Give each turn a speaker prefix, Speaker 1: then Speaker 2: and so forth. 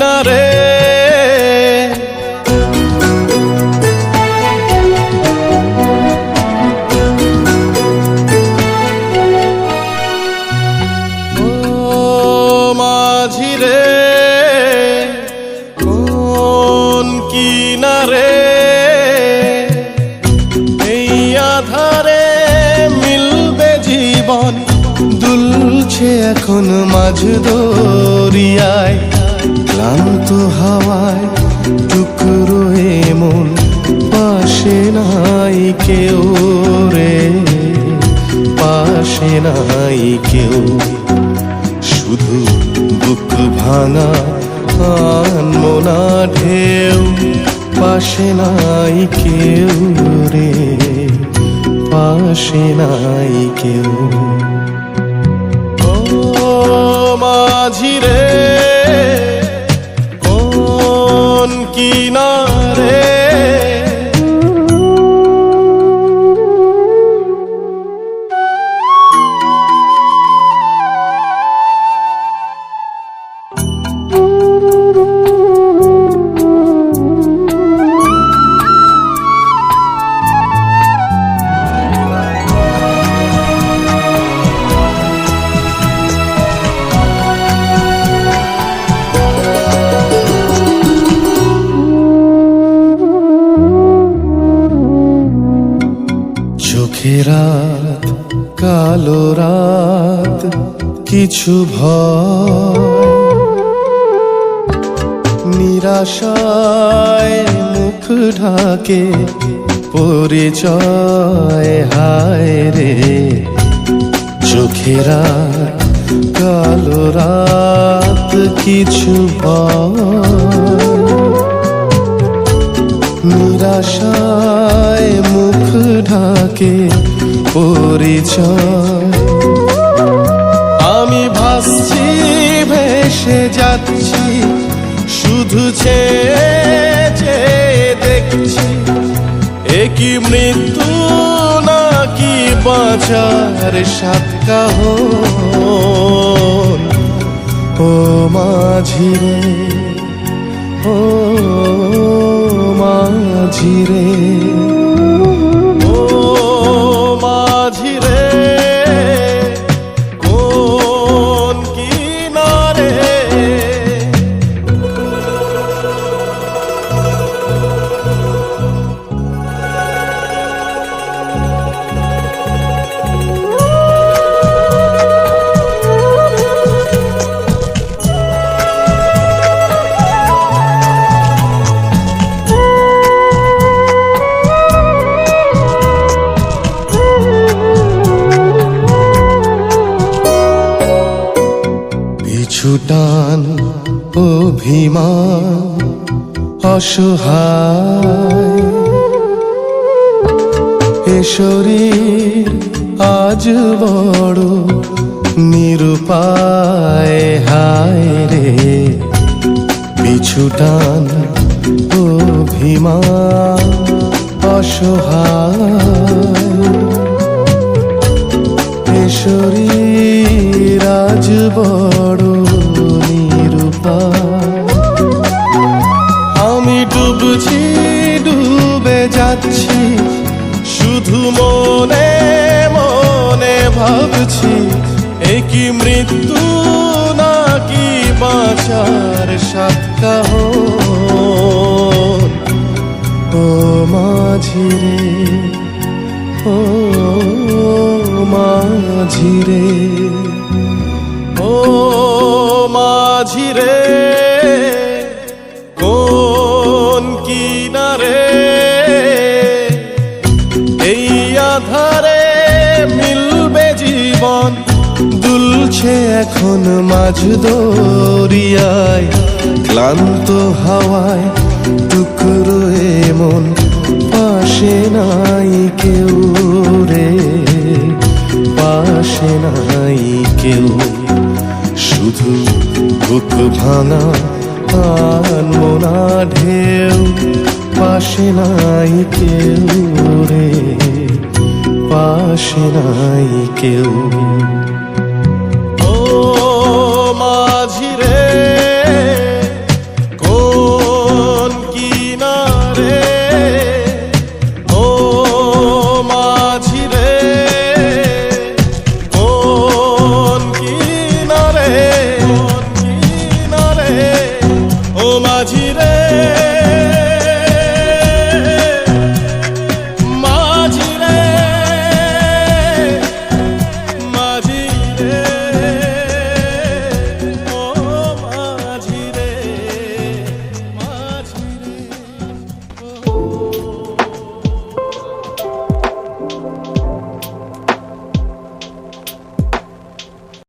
Speaker 1: না রে। মাঝি রে কিনারে? মিলবে জীবন দুলছে এখন মাঝ দরিয়ায়। ক্লান্ত হাওয়ায় টুকরো এমন পাশে নাই কেউ রে। পাশে নাই কেউ। শুধু বুক ভাঙা আনমনা ঢেউ। পাশে নাই কেউ রে। পাশে নাই কেউ। ও কিছু ভয়। নিরাশায় মুখ ঢাকে, পরিচয় হায় রে। চোখে রাত কালো রাত কিছু নিরাশায় মুখ ঢাকে, পরিচয় ভাসছি ভেসে যাচ্ছি, শুধু চেয়ে দেখছি একই মৃত্যু নাকি বাঁচার সাতকাহ ও মাঝি রে ও মাঝি রে পিছুটান অভিমান অসহায়। শরীর আজ বড় নিরুপায়, হায় রে। পিছুটান অভিমান অসহায়। শরীর আজ বড় ডুবে যাচ্ছি, শুধু মনে মনে ভাবছি একই মৃত্যু নাকি বাঁচার সাতকাহ ও মাঝি রে, ও মাঝি রে, ও মাঝি দুলছে এখন মাঝ দরিয়ায়, ক্লান্ত হাওয়ায় টুকরো এমন পাশে নাই কেউ রে, পাশে নাই কেউ। শুধু বুক ভাঙা আনমনা ঢেউ পাশে নাই কেউ রে, পাশে নাই কেউ।